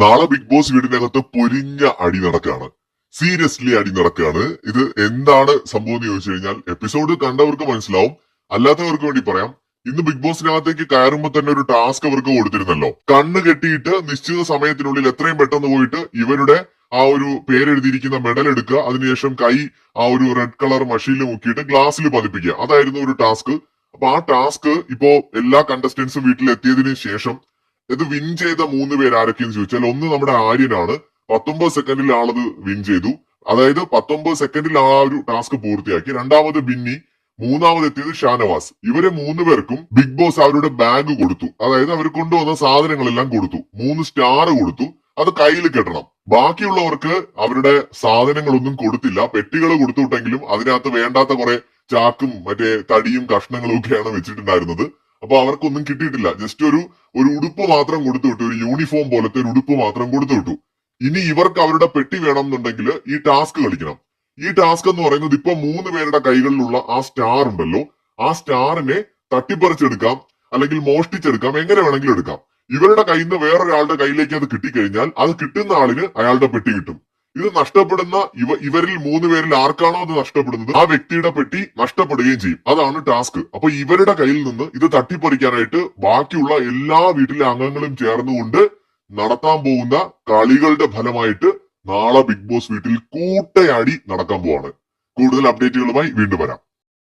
നാളെ big boss വീടിനകത്ത് പൊരിഞ്ഞ അടി നടക്കാണ്. സീരിയസ്ലി അടി നടക്കാണ്. ഇത് എന്താണ് സംഭവം എന്ന് ചോദിച്ചു കഴിഞ്ഞാൽ എപ്പിസോഡ് കണ്ടവർക്ക് മനസ്സിലാവും അല്ലാത്തവർക്ക് വേണ്ടി പറയാം. ഇന്ന് ബിഗ് ബോസിനകത്തേക്ക് കയറുമ്പോൾ തന്നെ ഒരു ടാസ്ക് അവർക്ക് കൊടുത്തിരുന്നല്ലോ. കണ്ണ് കെട്ടിയിട്ട് നിശ്ചിത സമയത്തിനുള്ളിൽ എത്രയും പെട്ടെന്ന് പോയിട്ട് ഇവരുടെ ആ ഒരു പേരെഴുതിയിരിക്കുന്ന മെഡൽ എടുക്കുക അതിനുശേഷം കൈ ആ ഒരു റെഡ് കളർ മഷീനിൽ മുക്കിയിട്ട് ഗ്ലാസ്സിൽ പതിപ്പിക്കുക. അതായിരുന്നു ഒരു ടാസ്ക് അപ്പൊ ആ ടാസ്ക് ഇപ്പോ എല്ലാ കണ്ടസ്റ്റന്റ്സും വീട്ടിൽ എത്തിയതിനു ശേഷം ഇത് വിൻ ചെയ്ത മൂന്ന് പേര് ആരൊക്കെയെന്ന് ചോദിച്ചാൽ ഒന്ന് നമ്മുടെ ആര്യനാണ്. പത്തൊമ്പത് സെക്കൻഡിൽ ആളത് വിൻ ചെയ്തു. അതായത് പത്തൊമ്പത് സെക്കൻഡിൽ ആ ഒരു ടാസ്ക് പൂർത്തിയാക്കി. രണ്ടാമത് ബിന്നി മൂന്നാമത് എത്തിയത് ഷാനവാസ്. ഇവരെ മൂന്ന് പേർക്കും ബിഗ് ബോസ് അവരുടെ ബാഗ് കൊടുത്തു. അതായത് അവർ കൊണ്ടുവന്ന സാധനങ്ങളെല്ലാം കൊടുത്തു. മൂന്ന് സ്റ്റാർ കൊടുത്തു. അത് കയ്യിൽ കെട്ടണം. ബാക്കിയുള്ളവർക്ക് അവരുടെ സാധനങ്ങളൊന്നും കൊടുത്തില്ല. പെട്ടികൾ കൊടുത്തുവിട്ടെങ്കിലും അതിനകത്ത് വേണ്ടാത്ത കുറെ ചാക്കും മറ്റേ തടിയും കഷ്ണങ്ങളും ഒക്കെയാണ് വെച്ചിട്ടുണ്ടായിരുന്നത്. അപ്പൊ അവർക്കൊന്നും കിട്ടിയിട്ടില്ല. ജസ്റ്റ് ഒരു ഒരു ഉടുപ്പ് മാത്രം കൊടുത്തു വിട്ടു. ഒരു യൂണിഫോം പോലത്തെ ഒരു ഉടുപ്പ് മാത്രം കൊടുത്തു വിട്ടു. ഇനി ഇവർക്ക് അവരുടെ പെട്ടി വേണം എന്നുണ്ടെങ്കിൽ ഈ ടാസ്ക് കളിക്കണം. ഈ ടാസ്ക് എന്ന് പറയുന്നത് ഇപ്പൊ മൂന്ന് പേരുടെ കൈകളിലുള്ള ആ സ്റ്റാർ ഉണ്ടല്ലോ. ആ സ്റ്റാറിനെ തട്ടിപ്പറിച്ചെടുക്കാം അല്ലെങ്കിൽ മോഷ്ടിച്ചെടുക്കാം എങ്ങനെ വേണമെങ്കിലും എടുക്കാം. ഇവരുടെ കയ്യിൽ നിന്ന് വേറൊരാളുടെ കയ്യിലേക്ക് അത് കിട്ടിക്കഴിഞ്ഞാൽ അത് കിട്ടുന്ന ആളിന് അയാളുടെ പെട്ടി കിട്ടും. ഇത് നഷ്ടപ്പെടുന്ന ഇവ ഇവരിൽ മൂന്ന് പേരിൽ ആർക്കാണോ അത് നഷ്ടപ്പെടുന്നത്? ആ വ്യക്തിയുടെ പെട്ടി നഷ്ടപ്പെടുകയും ചെയ്യും. അതാണ് ടാസ്ക്. അപ്പൊ ഇവരുടെ കയ്യിൽ നിന്ന് ഇത് തട്ടിപ്പറിക്കാനായിട്ട് ബാക്കിയുള്ള എല്ലാ വീട്ടിലെ അംഗങ്ങളും ചേർന്നുകൊണ്ട് നടത്താൻ പോകുന്ന കളികളുടെ ഫലമായിട്ട് നാളെ ബിഗ് ബോസ് വീട്ടിൽ കൂട്ടയടി നടക്കാൻ പോവാണ്. കൂടുതൽ അപ്ഡേറ്റുകളുമായി വീണ്ടും വരാം.